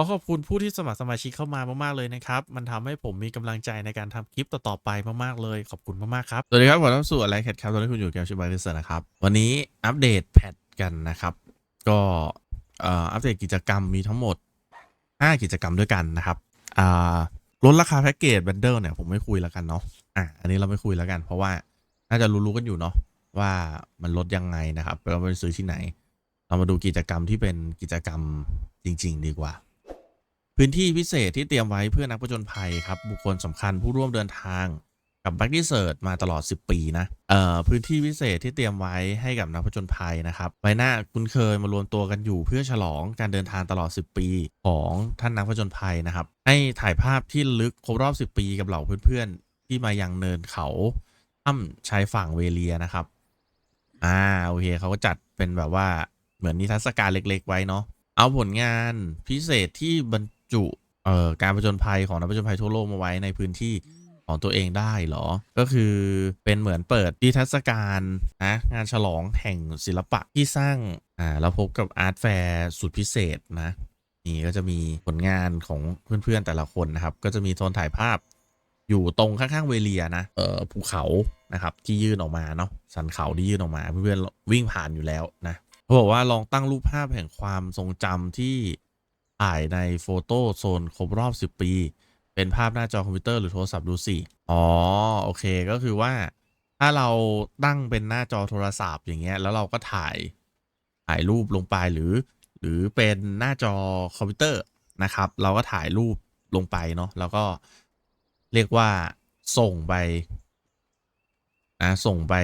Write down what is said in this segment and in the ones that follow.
ขอขอบคุณผู้ที่สมัครสมาชิกเข้ามามากๆเลยนะครับ มันทำให้ผมมีกำลังใจในการทำคลิปต่อๆไปมากๆเลย ขอบคุณมากๆครับ สวัสดีครับผมน้ำสู่อะไรแคทครับ ตอนนี้คุณอยู่แกับชิบายลิสนะครับ วันนี้อัปเดตแพทกันนะครับ ก็อัปเดตกิจกรรมมีทั้งหมด 5 กิจกรรมด้วยกันนะครับลดราคาแพ็กเกจบันเดิลเนี่ยผมไม่คุยแล้วกันเนาะ อะ อันนี้เราไม่คุยแล้วกัน เพราะว่าน่าจะรู้ๆกันอยู่เนาะว่ามันลดยังไงนะครับเราไปซื้อที่ไหน เรามาดูกิจกรรมที่เป็นกิจกรรมจริง ๆ ดีกว่า พื้นที่พิเศษที่เตรียมไว้เพื่อนักผจญภัยครับ บุคคลสำคัญผู้ร่วมเดินทางกับแบ็กดิเซิร์มาตลอด 10 ปีนะเอ่อพื้นที่พิเศษที่เตรียมไว้ให้กับนักผจญภัยนะครับใบหน้าคุ้นเคยมารวมตัวกันอยู่เพื่อฉลองการเดินทางตลอด 10 ปีของท่านนักผจญภัยนะครับ ให้ถ่ายภาพที่ลึกครบรอบ 10 ปีกับเหล่าเพื่อนๆ ที่มายังเนินเขาถ้ำชายฝั่งเวเลียนะครับอ่าโอเคเขาก็จัดเป็นแบบว่าเหมือนนิทรรศการเล็ก ๆ ไว้เนาะเอาผลงานพิเศษที่บรร จุเอ่อการผจญภัยของนักผจญภัยทั่วโลกมาไว้ในพื้นที่ของตัวเองได้เหรอ ก็คือเป็นเหมือนเปิดนิทรรศการนะงานฉลองแห่งศิลปะที่สร้างอ่าเราพบกับอาร์ตแฟร์สุดพิเศษนะนี่ก็จะมีผลงานของเพื่อนๆแต่ละคนนะครับ ก็จะมีโซนถ่ายภาพอยู่ตรงข้างๆเวเลียนะเอ่อภูเขานะครับที่ยื่นออกมาเนาะสันเขาที่ยื่นออกมาเพื่อนๆวิ่งผ่านอยู่แล้วนะเขาบอกว่าลองตั้งรูปภาพแห่งความทรงจำที่ ถ่ายในโฟโต้โซนครบรอบ 10 ปี เป็นภาพหน้าจอคอมพิวเตอร์หรือโทรศัพท์ดูสิอ๋อ โอเคก็คือว่า ถ้าเราตั้งเป็นหน้าจอโทรศัพท์อย่างเงี้ยแล้วเราก็ถ่ายถ่ายรูปลงไปหรือ หรือเป็นหน้าจอคอมพิวเตอร์นะครับ เราก็ถ่ายรูปลงไปเนาะแล้วก็เรียกว่าส่งไปนะส่งไป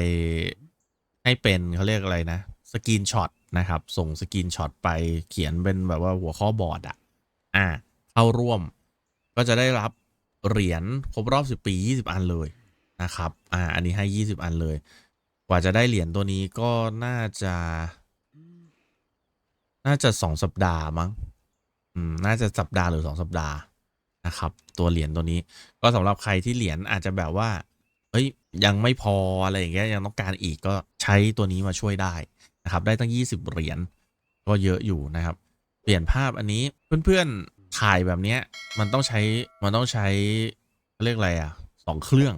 ให้เป็นเขาเรียกอะไรนะ สกรีนช็อต นะครับ ส่งสกรีนช็อตไปเขียนเป็นแบบว่าหัวข้อบอร์ดอะอ่าเข้าร่วมก็จะได้รับเหรียญครบรอบ 10 ปี 20 อันเลยนะครับ อ่า อันนี้ให้ 20 อันเลย กว่าจะได้เหรียญตัวนี้ก็น่าจะ น่าจะสองสัปดาห์มั้ง อืม น่าจะสัปดาห์หรือสองสัปดาห์นะครับ ตัวเหรียญตัวนี้ ก็สำหรับใครที่เหรียญอาจจะแบบว่า เฮ้ย ยังไม่พออะไรอย่างเงี้ย ยังต้องการอีกก็ใช้ตัวนี้มาช่วยได้ นะครับ ได้ตั้ง 20 เหรียญก็เยอะอยู่นะครับ เปลี่ยนภาพอันนี้เพื่อนๆถ่ายแบบเนี้ยมันต้องใช้มันต้องใช้เรียกอะไรอะสองเครื่อง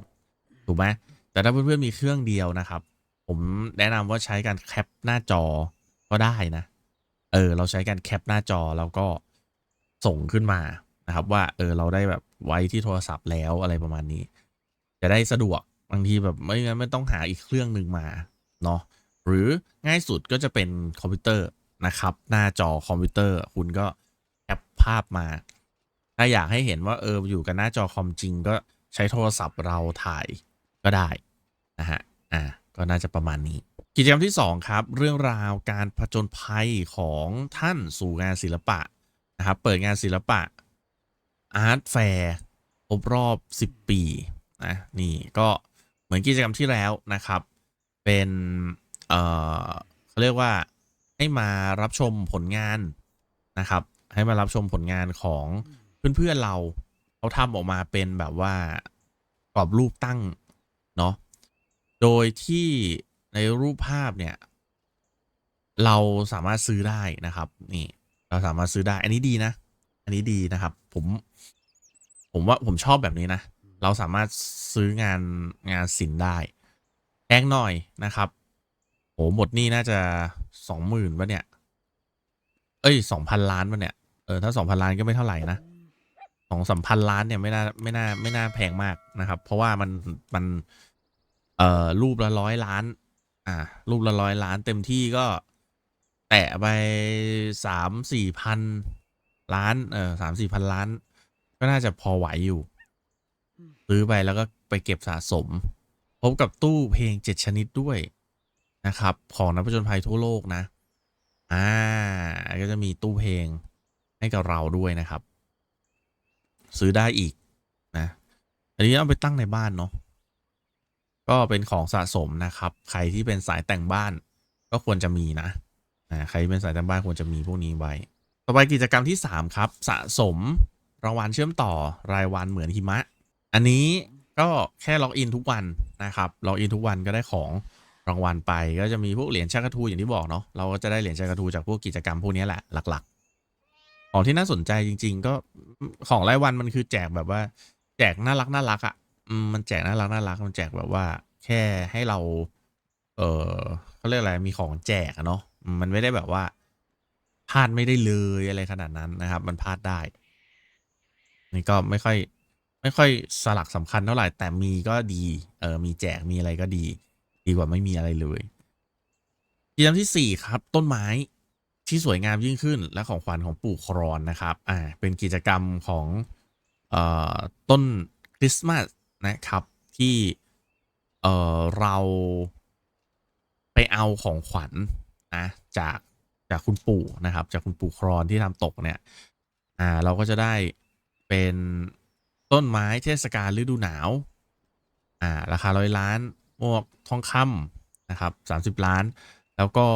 ถูกไหมแต่ถ้าเพื่อนๆมีเครื่องเดียวนะครับ ผมแนะนำว่าใช้การแคปหน้าจอก็ได้นะ เออ เราใช้การแคปหน้าจอแล้วก็ส่งขึ้นมานะครับ ว่าเออเราได้แบบไว้ที่โทรศัพท์แล้วอะไรประมาณนี้ จะได้สะดวกบางทีแบบไม่งั้นไม่ต้องหาอีกเครื่องหนึ่งมาเนาะ หรือง่ายสุดก็จะเป็นคอมพิวเตอร์นะครับ หน้าจอคอมพิวเตอร์คุณก็แคปภาพมา ถ้าอยากให้เห็นว่าเอออยู่กับหน้าจอคอมจริง ก็ใช้โทรศัพท์เราถ่ายก็ได้นะฮะอ่าก็น่าจะประมาณนี้ กิจกรรมที่ 2 ครับ เรื่องราวการผจญภัยของท่านสู่งานศิลปะนะครับเปิดงานศิลปะอาร์ตแฟร์ครบรอบ 10 ปีนะนี่ก็เหมือนกิจกรรมที่แล้วนะครับ เป็น เอ่อเขาเรียกว่าให้มารับชมผลงานนะครับ ให้มารับชมผลงานของเพื่อนๆเราเขาทำออกมาเป็นแบบว่ากรอบรูปตั้งเนาะโดยที่ในรูปภาพเนี่ย เราสามารถซื้อได้นะครับ นี่ เราสามารถซื้อได้ อันนี้ดีนะ อันนี้ดีนะครับ ผม ผมว่าผมชอบแบบนี้นะ เราสามารถซื้องานงานศิลป์ได้แพงหน่อยนะครับ โหหมดนี่น่าจะสองหมื่นปะเนี่ย เอ้ยสองพันล้านปะเนี่ย เออถ้าสองพันล้านก็ไม่เท่าไหร่นะสองสามพันล้านเนี่ยไม่น่าไม่น่าไม่น่าแพงมากนะครับ เพราะว่ามันมัน เอ่อรูปละร้อยล้าน อ่า รูปละร้อยล้านเต็มที่ก็ แตะไปสามสี่พันล้าน เออสามสี่พันล้าน ก็น่าจะพอไหวอยู่ซื้อไปแล้วก็ไปเก็บสะสม พบกับตู้เพลงเจ็ดชนิดด้วย นะครับ ของนักผจญภัยทั่วโลกนะ อ่า ก็จะมีตู้เพลงให้กับเราด้วยนะครับ ซื้อได้อีกนะ อันนี้เอาไปตั้งในบ้านเนาะ ก็เป็นของสะสมนะครับ ใครที่เป็นสายแต่งบ้านก็ควรจะมีนะอ่าใครเป็นสายแต่งบ้านควรจะมีพวกนี้ไว้ ต่อไปกิจกรรมที่ 3 ครับ สะสมรางวัลเชื่อมต่อรายวันเหมือนหิมะ อันนี้ก็แค่ล็อกอินทุกวันนะครับ ล็อกอินทุกวันก็ได้ของ รางวัลไปก็จะมีพวกเหรียญชากาทูอย่างที่บอกเนาะเราก็จะได้เหรียญชากาทูจากพวกกิจกรรมพวกนี้แหละหลักๆ ของที่น่าสนใจจริง ๆ ก็ของรายวันมันคือแจกแบบว่า แจกน่ารักน่ารักอะมันแจกน่ารักน่ารักมันแจกแบบว่า แค่ให้เรา เออเขาเรียกอะไรมีของแจกเนาะมมันไม่ได้แบบว่าพลาดไม่ได้เลยอะไรขนาดนั้นนะครับ มันพลาดได้นี่ก็ไม่ค่อย ไม่ค่อยสลักสำคัญเท่าไหร่แต่มีก็ดี เออมีแจกมีอะไรก็ดี ดีกว่าไม่มีอะไรเลยกิจกรรมที่สี่ครับ ต้นไม้ที่สวยงามยิ่งขึ้น และของขวัญของปู่ครอนนะครับอ่าเป็นกิจกรรมของเอ่อต้นคริสต์มาสนะครับที่เอ่อเราไปเอาของขวัญนะจากจากคุณปู่นะครับ จากคุณปู่ครอนที่ทำตกเนี่ยอ่าเราก็จะได้เป็นต้นไม้เทศกาลฤดูหนาวอ่าราคาร้อยล้าน หมวกทองคำนะครับสามสิบล้าน แล้วก็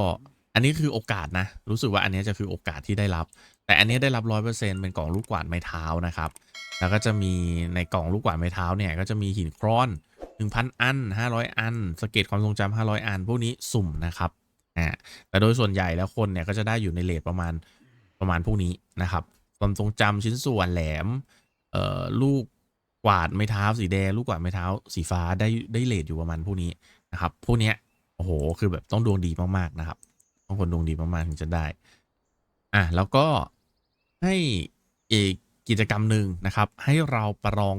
อันนี้คือโอกาสนะ รู้สึกว่าอันนี้จะคือโอกาสที่ได้รับ แต่อันนี้ได้รับร้อยเปอร์เซ็นเป็นกล่องลูกกวาดไม้เท้านะครับ แล้วก็จะมีในกล่องลูกกวาดไม้เท้าเนี่ยก็จะมีหินครอนหนึ่งพันอันห้าร้อยอัน สเก็ตความทรงจำห้าร้อยอัน พวกนี้สุ่มนะครับอ่าแต่โดยส่วนใหญ่แล้วคนเนี่ยก็จะได้อยู่ในเลทประมาณประมาณพวกนี้นะครับความทรงจำชิ้นส่วนแหลมเอ่อลูก กวาดไม้เท้าสีแดง ลูกกวาดไม้เท้าสีฟ้าได้ได้เลทอยู่ประมาณพวกนี้นะครับพวกเนี้ยโอ้โหคือแบบต้องดวงดีมากๆนะครับต้องคนดวงดีมากๆถึงจะได้อะแล้วก็ให้อีกกิจกรรมหนึ่งนะครับ ให้เราประลอง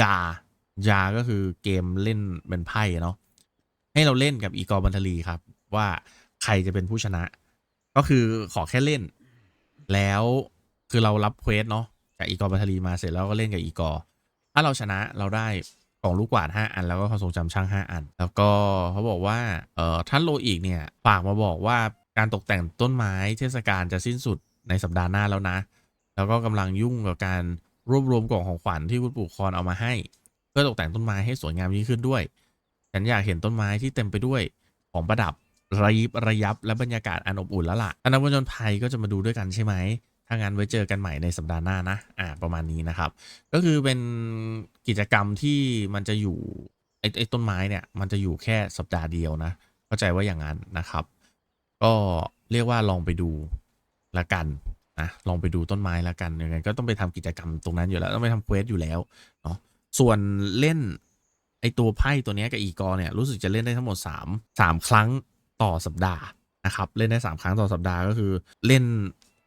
จายาก็คือเกมเล่นเป็นไพ่เนาะให้เราเล่นกับอีกอร์บันทลีครับ ว่าใครจะเป็นผู้ชนะ ก็คือขอแค่เล่น แล้วคือเรารับเควสเนาะจากอีกอร์บันทลีมาเสร็จแล้วก็เล่นกับอีกอ ถ้าเราชนะเราได้กล่องลูกกวาด5อันแล้วก็ความทรงจำช่าง 5 อัน แล้วก็เขาบอกว่าเอ่อท่านโลอีกเนี่ยฝากมาบอกว่าการตกแต่งต้นไม้เทศกาลจะสิ้นสุดในสัปดาห์หน้าแล้วนะ แล้วก็กำลังยุ่งกับการรวบรวมกล่องของขวัญที่คุณปู่คอนเอามาให้ เพื่อตกแต่งต้นไม้ให้สวยงามยิ่งขึ้นด้วย ฉันอยากเห็นต้นไม้ที่เต็มไปด้วยของประดับระยิบระยับและบรรยากาศอันอบอุ่นแล้วล่ะคณะผจญภัยก็จะมาดูด้วยกันใช่ไหม ถ้างั้นไว้เจอกันใหม่ในสัปดาห์หน้านะอ่าประมาณนี้นะครับ ก็คือเป็นกิจกรรมที่มันจะอยู่ไอ้ไอ้ต้นไม้เนี่ย มันจะอยู่แค่สัปดาห์เดียวนะ เข้าใจว่าอย่างนั้นนะครับ ก็เรียกว่าลองไปดูละกันนะลองไปดูต้นไม้ละกันยังไงก็ต้องไปทำกิจกรรมตรงนั้นอยู่แล้วต้องไปทำเควสอยู่แล้วเนาะส่วนเล่นไอตัวไพ่ตัวนี้กับอีกอเนี่ยรู้สึกจะเล่นได้ทั้งหมด 3 3 ครั้งต่อสัปดาห์นะครับเล่นได้ 3 ครั้งต่อสัปดาห์ก็คือเล่น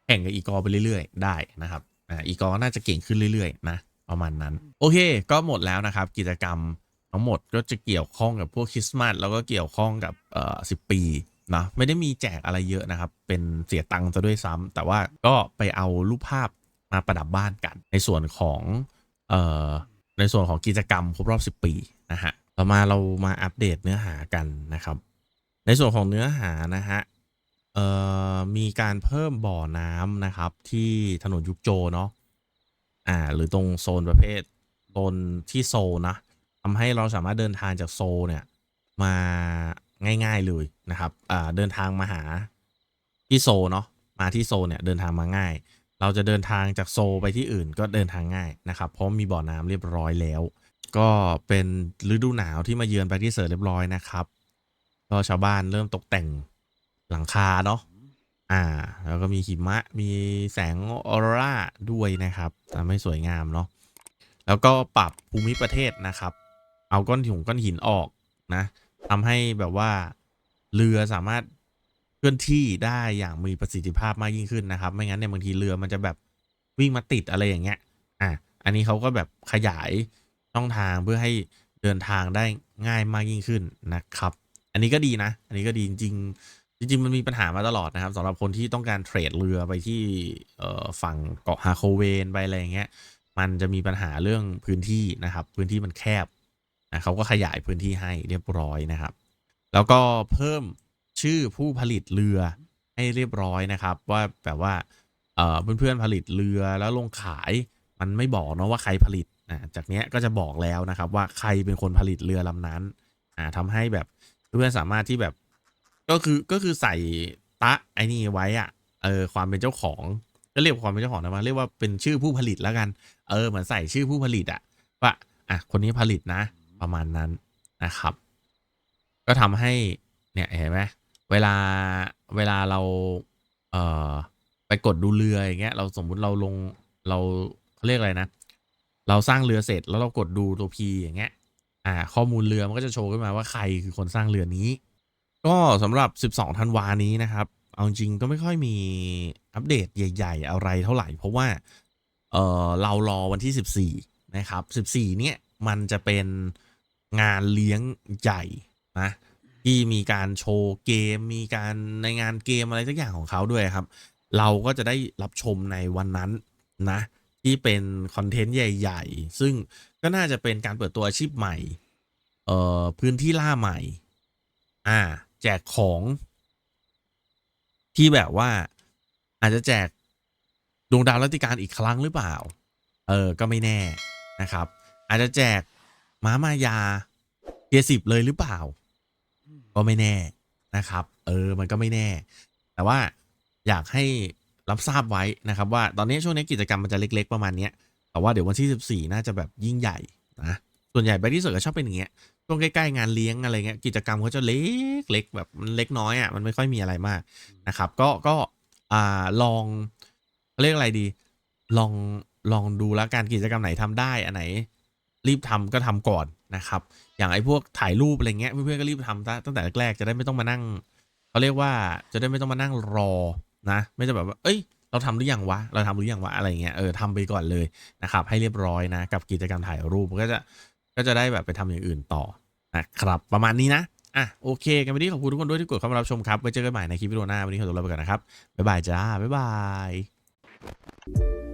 แข่งกับอีกอไปเรื่อยๆ ได้นะครับอีกอร์ก็น่าจะเก่งขึ้นเรื่อยๆ นะประมาณนั้น โอเค ก็หมดแล้วนะครับ กิจกรรมทั้งหมดก็จะเกี่ยวข้องกับพวกคริสต์มาสแล้วก็เกี่ยวข้องกับเอ่อสิปีนะไม่ได้มีแจกอะไรเยอะนะครับ เป็นเสียตังค์ซะด้วยซ้ำแต่ว่าก็ไปเอารูปภาพมาประดับบ้านกัน ในส่วนของเอ่อในส่วนของกิจกรรมครบรอบ 10 ปีนะฮะต่อมาเรามาอัปเดตเนื้อหากันนะครับ ในส่วนของเนื้อหานะฮะ เอ่อ มีการเพิ่มบ่อน้ำนะครับ ที่ถนนยุคโจเนาะ อ่า หรือตรงโซนประเภทโซนที่โซลนะทำให้เราสามารถเดินทางจากโซลเนี่ย มาง่าย ๆเลยนะครับ อ่า เดินทางมาหาที่โซลเนาะ มาที่โซลเนี่ยเดินทางมาง่าย เราจะเดินทางจากโซลไปที่อื่นก็เดินทางง่ายนะครับ เพราะมีบ่อน้ำเรียบร้อยแล้ว ก็เป็นฤดูหนาวที่มาเยือนไปที่เสิร์เรียบร้อยนะครับ ก็ชาวบ้านเริ่มตกแต่ง หลังคาเนาะอ่า แล้วก็มีหิมะมีแสงออโรราด้วยนะครับทำให้สวยงามเนาะแล้วก็ปรับภูมิประเทศนะครับ เอาก้อนหินก้อนหินออกนะทำให้แบบว่าเรือสามารถเคลื่อนที่ได้อย่างมีประสิทธิภาพมากยิ่งขึ้นนะครับ ไม่งั้นเนี่ยบางทีเรือมันจะแบบวิ่งมาติดอะไรอย่างเงี้ย อะ อันนี้เขาก็แบบขยายช่องทางเพื่อให้เดินทางได้ง่ายมากยิ่งขึ้นนะครับ อันนี้ก็ดีนะ อันนี้ก็ดีจริง จริง ๆ มันมีปัญหามาตลอดนะครับสำหรับคนที่ต้องการเทรดเรือไปที่ฝั่งเกาะฮาโคเวนไปอะไรอย่างเงี้ย มันจะมีปัญหาเรื่องพื้นที่นะครับ พื้นที่มันแคบนะเขาก็ขยายพื้นที่ให้เรียบร้อยนะครับ แล้วก็เพิ่มชื่อผู้ผลิตเรือให้เรียบร้อยนะครับ ว่าแบบว่าเพื่อนๆผลิตเรือแล้วลงขายมันไม่บอกเนาะว่าใครผลิตนะจากเนี้ยก็จะบอกแล้วนะครับ ว่าใครเป็นคนผลิตเรือลำนั้นอ่าทำให้แบบเพื่อนสามารถที่แบบ ก็คือก็คือใส่ตะไอ้นี่ไว้อะเออความเป็นเจ้าของ ก็เรียกความเป็นเจ้าของนะมาเรียกว่าเป็นชื่อผู้ผลิตแล้วกัน เออเหมือนใส่ชื่อผู้ผลิตอะว่าอะคนนี้ผลิตนะ ประมาณนั้นนะครับ ก็ทำให้เนี่ยเห็นไหมเวลาเวลาเราเอ่อไปกดดูเรืออย่างเงี้ย เราสมมุติเราลงเราเขาเรียกอะไรนะ เราสร้างเรือเสร็จแล้วเรากดดูตัว P อย่างเงี้ย อ่า ข้อมูลเรือมันก็จะโชว์ขึ้นมาว่าใครคือคนสร้างเรือนี้ ก็สำหรับ 12 ธันวานี้นะครับ เอาจริงก็ไม่ค่อยมีอัปเดตใหญ่ ๆ อะไรเท่าไหร่ เพราะว่า เออเรารอวันที่ 14 นะครับ 14 เนี่ย มันจะเป็นงานเลี้ยงใหญ่นะที่มีการโชว์เกม มีการในงานเกมอะไรสักอย่างของเขาด้วยครับ เราก็จะได้รับชมในวันนั้นนะ ที่เป็นคอนเทนต์ใหญ่ ๆ ซึ่งก็น่าจะเป็นการเปิดตัวอาชีพใหม่ เอ่อพื้นที่ล่าใหม่ อ่า แจกของที่แบบว่าอาจจะแจกดวงดาวรัติการอีกครั้งหรือเปล่า เออ ก็ไม่แน่นะครับ อาจจะแจกม้ามายาเทียสิบเลยหรือเปล่า ก็ไม่แน่นะครับ เออ มันก็ไม่แน่ แต่ว่าอยากให้รับทราบไว้นะครับ ว่าตอนนี้ช่วงนี้กิจกรรมมันจะเล็ก ๆ ประมาณนี้แต่ว่าเดี๋ยววันที่ 14 น่าจะแบบยิ่งใหญ่นะ ส่วนใหญ่ไปที่สุดก็ชอบเป็นอย่างเงี้ย ช่วงใกล้ๆงานเลี้ยงอะไรเงี้ยกิจกรรมเขาจะเล็กเล็กแบบมันเล็กน้อยอะมันไม่ค่อยมีอะไรมากนะครับ ก็ก็อ่าลองเขาเรียกอะไรดี ลองลองดูแล้วกันกิจกรรมไหนทำได้อันไหน รีบทำก็ทำก่อนนะครับ อย่างไอ้พวกถ่ายรูปอะไรเงี้ยเพื่อนๆก็รีบทำซะตั้งแต่แรกๆจะได้ไม่ต้องมานั่งเขาเรียกว่าจะได้ไม่ต้องมานั่งรอนะ ไม่จะแบบว่า เอ้ย เราทำหรือยังวะ เราทำหรือยังวะอะไรเงี้ยเออทำไปก่อนเลยนะครับ ให้เรียบร้อยนะ กับกิจกรรมถ่ายรูปก็จะก็จะได้แบบไปทำอย่างอื่นต่อ นะครับประมาณนี้นะ อะโอเค กันไปที่ขอบคุณทุกคนด้วยที่กดเข้ามารับชมครับ ไว้เจอกันใหม่ในคลิปวิดีโอหน้า วันนี้ขอตัวลาไปก่อนนะครับ บ๊ายบายจ้า บ๊ายบาย